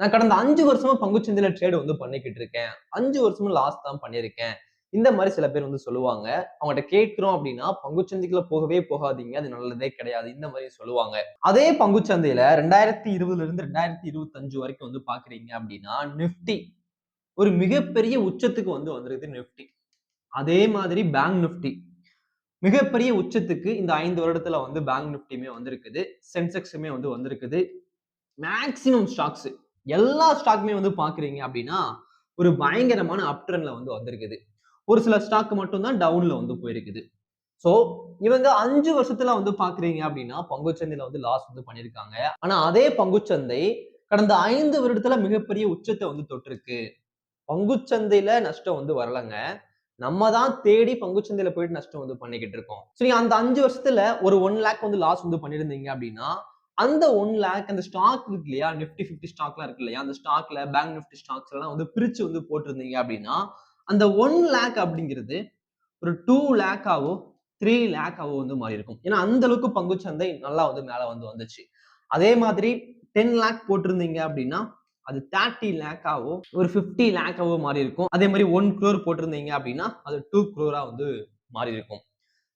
நான் கடந்த அஞ்சு வருஷமா பங்குச்சந்தையில ட்ரேடு வந்து பண்ணிக்கிட்டு இருக்கேன். அஞ்சு வருஷமும் லாஸ் தான் பண்ணியிருக்கேன். இந்த மாதிரி சில பேர் வந்து சொல்லுவாங்க. அவங்ககிட்ட கேட்கிறோம் அப்படின்னா பங்குச்சந்தைக்குள்ள போகவே போகாதீங்க. அது நல்லதே கிடையாது. இந்த மாதிரி சொல்லுவாங்க. அதே பங்குச்சந்தையில ரெண்டாயிரத்தி இருபதுல இருந்து ரெண்டாயிரத்தி இருபத்தஞ்சு வரைக்கும் வந்து பாக்குறீங்க அப்படின்னா நிப்டி ஒரு மிகப்பெரிய உச்சத்துக்கு வந்து வந்திருக்கு நிப்டி அதே மாதிரி பேங்க் நிப்டி மிகப்பெரிய உச்சத்துக்கு இந்த ஐந்து வருடத்துல வந்து பேங்க் நிப்டியுமே வந்திருக்குது. சென்செக்ஸுமே வந்து வந்திருக்குது. மேக்சிமம் ஸ்டாக்ஸ் எல்லா ஸ்டாக்குமே வந்து பாக்குறீங்க அப்படின்னா ஒரு பயங்கரமான அப் ட்ரெண்ட்ல வந்து வந்திருக்குது. ஒரு சில ஸ்டாக் மட்டும் தான் டவுன்ல வந்து போயிருக்குது. ஸோ இவங்க அஞ்சு வருஷத்துல வந்து பாக்குறீங்க அப்படின்னா பங்குச்சந்தையில வந்து லாஸ் வந்து பண்ணியிருக்காங்க ஆனா அதே பங்குச்சந்தை கடந்த ஐந்து வருடத்துல மிகப்பெரிய உச்சத்தை வந்து தொட்டிருக்கு. பங்குச்சந்தையில நஷ்டம் வந்து வரலங்க. நம்ம தான் தேடி பங்குச்சந்தையில போயிட்டு நஷ்டம் வந்து பண்ணிக்கிட்டு இருக்கோம். சரி அந்த அஞ்சு வருஷத்துல ஒரு ஒன் லேக் வந்து லாஸ் வந்து பண்ணியிருந்தீங்க அப்படின்னா அந்த ஒன் லேக் அந்த ஸ்டாக் இருக்கு இல்லையா? நிஃப்டி ஃபிஃப்டி ஸ்டாக்லாம் இருக்கு இல்லையா? அந்த ஸ்டாக்ல பேங்க் நிஃப்டி ஸ்டாக்ஸ் எல்லாம் வந்து பிரிச்சு வந்து போட்டிருந்தீங்க அப்படின்னா அந்த ஒன் லேக் அப்படிங்கிறது ஒரு டூ லேக்காவோ த்ரீ லேக்காவோ வந்து மாறி இருக்கும். ஏன்னா அந்த அளவுக்கு பங்குச்சந்தை நல்லா வந்து மேல வந்து வந்துச்சு. அதே மாதிரி டென் லேக் போட்டிருந்தீங்க அப்படின்னா அது தேர்ட்டி லேக்காவோ ஒரு ஃபிஃப்டி லேக்காவோ மாறி இருக்கும். அதே மாதிரி ஒன் க்ரோர் போட்டிருந்தீங்க அப்படின்னா அது டூ குரோரா வந்து மாறி இருக்கும்.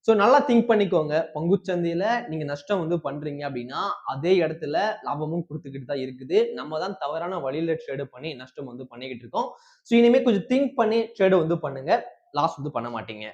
ஸோ நல்லா திங்க் பண்ணிக்கோங்க. பங்குச்சந்தையில நீங்க நஷ்டம் வந்து பண்றீங்க அப்படின்னா அதே இடத்துல லாபமும் கொடுத்துக்கிட்டு தான் இருக்குது. நம்ம தான் தவறான வழியில ட்ரேடு பண்ணி நஷ்டம் வந்து பண்ணிக்கிட்டு இருக்கோம். ஸோ இனிமேல் கொஞ்சம் திங்க் பண்ணி ட்ரேடு வந்து பண்ணுங்க. லாஸ் வந்து பண்ண மாட்டீங்க.